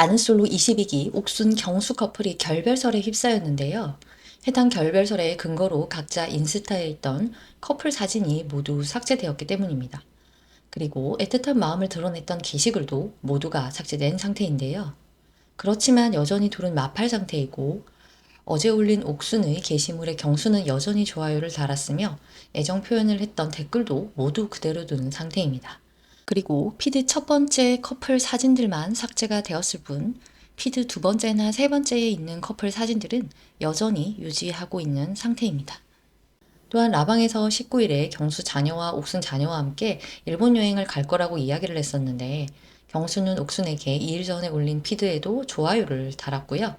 나는 솔로 22기 옥순 경수 커플이 결별설에 휩싸였는데요. 해당 결별설의 근거로 각자 인스타에 있던 커플 사진이 모두 삭제되었기 때문입니다. 그리고 애틋한 마음을 드러냈던 게시글도 모두가 삭제된 상태인데요. 그렇지만 여전히 둘은 마팔 상태이고 어제 올린 옥순의 게시물에 경수는 여전히 좋아요를 달았으며 애정 표현을 했던 댓글도 모두 그대로 두는 상태입니다. 그리고 피드 첫 번째 커플 사진들만 삭제가 되었을 뿐 피드 두 번째나 세 번째에 있는 커플 사진들은 여전히 유지하고 있는 상태입니다. 또한 라방에서 19일에 경수 자녀와 옥순 자녀와 함께 일본 여행을 갈 거라고 이야기를 했었는데 경수는 옥순에게 2일 전에 올린 피드에도 좋아요를 달았고요.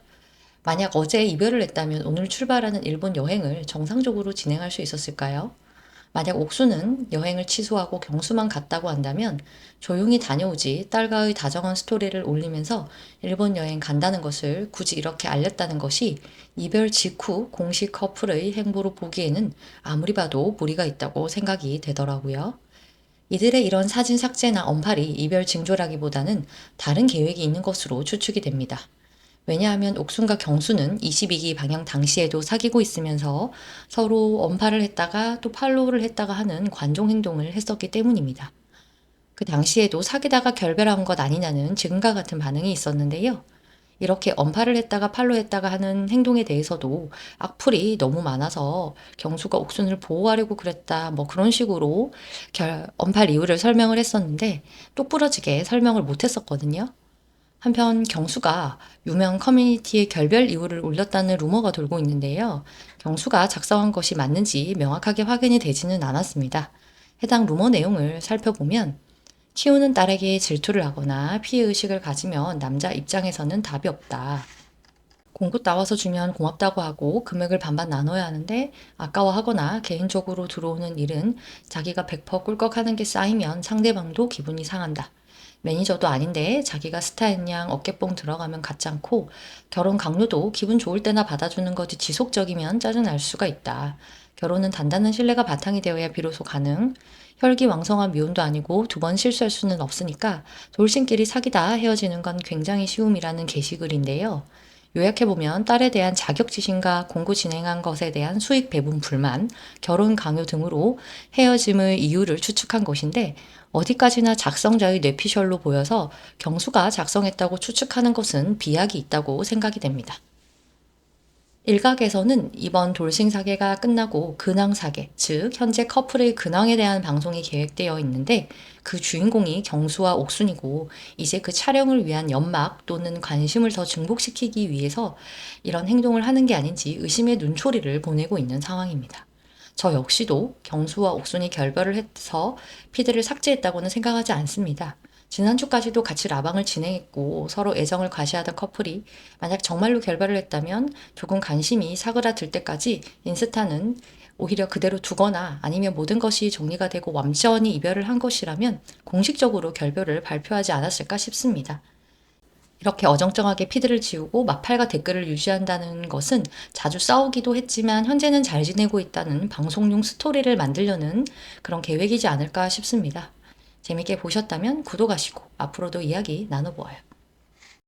만약 어제 이별을 했다면 오늘 출발하는 일본 여행을 정상적으로 진행할 수 있었을까요? 만약 옥수는 여행을 취소하고 경수만 갔다고 한다면 조용히 다녀오지 딸과의 다정한 스토리를 올리면서 일본 여행 간다는 것을 굳이 이렇게 알렸다는 것이 이별 직후 공식 커플의 행보로 보기에는 아무리 봐도 무리가 있다고 생각이 되더라고요. 이들의 이런 사진 삭제나 언팔이 이별 징조라기보다는 다른 계획이 있는 것으로 추측이 됩니다. 왜냐하면 옥순과 경수는 22기 방향 당시에도 사귀고 있으면서 서로 언팔을 했다가 또 팔로우를 했다가 하는 관종 행동을 했었기 때문입니다. 그 당시에도 사귀다가 결별한 것 아니냐는 지금과 같은 반응이 있었는데요. 이렇게 언팔을 했다가 팔로우했다가 하는 행동에 대해서도 악플이 너무 많아서 경수가 옥순을 보호하려고 그랬다 뭐 그런 식으로 결, 언팔 이유를 설명을 했었는데 똑부러지게 설명을 못했었거든요. 한편 경수가 유명 커뮤니티에 결별 이유를 올렸다는 루머가 돌고 있는데요. 경수가 작성한 것이 맞는지 명확하게 확인이 되지는 않았습니다. 해당 루머 내용을 살펴보면 키우는 딸에게 질투를 하거나 피해의식을 가지면 남자 입장에서는 답이 없다. 공구 따와서 주면 고맙다고 하고 금액을 반반 나눠야 하는데 아까워하거나 개인적으로 들어오는 일은 자기가 100% 꿀꺽하는 게 쌓이면 상대방도 기분이 상한다. 매니저도 아닌데 자기가 스타인 양 어깨뽕 들어가면 같지 않고 결혼 강요도 기분 좋을 때나 받아주는 거지 지속적이면 짜증날 수가 있다. 결혼은 단단한 신뢰가 바탕이 되어야 비로소 가능. 혈기 왕성한 미혼도 아니고 두 번 실수할 수는 없으니까 돌싱끼리 사귀다 헤어지는 건 굉장히 쉬움이라는 게시글인데요. 요약해보면 딸에 대한 자격지심과 공고 진행한 것에 대한 수익 배분 불만, 결혼 강요 등으로 헤어짐의 이유를 추측한 것인데 어디까지나 작성자의 뇌피셜로 보여서 경수가 작성했다고 추측하는 것은 비약이 있다고 생각이 됩니다. 일각에서는 이번 돌싱 사계가 끝나고 근황 사계, 즉 현재 커플의 근황에 대한 방송이 계획되어 있는데 그 주인공이 경수와 옥순이고 이제 그 촬영을 위한 연막 또는 관심을 더 증폭시키기 위해서 이런 행동을 하는 게 아닌지 의심의 눈초리를 보내고 있는 상황입니다. 저 역시도 경수와 옥순이 결별을 해서 피드를 삭제했다고는 생각하지 않습니다. 지난주까지도 같이 라방을 진행했고 서로 애정을 과시하던 커플이 만약 정말로 결별을 했다면 조금 관심이 사그라들 때까지 인스타는 오히려 그대로 두거나 아니면 모든 것이 정리가 되고 완전히 이별을 한 것이라면 공식적으로 결별을 발표하지 않았을까 싶습니다. 이렇게 어정쩡하게 피드를 지우고 마팔과 댓글을 유지한다는 것은 자주 싸우기도 했지만 현재는 잘 지내고 있다는 방송용 스토리를 만들려는 그런 계획이지 않을까 싶습니다. 재밌게 보셨다면 구독하시고 앞으로도 이야기 나눠보아요.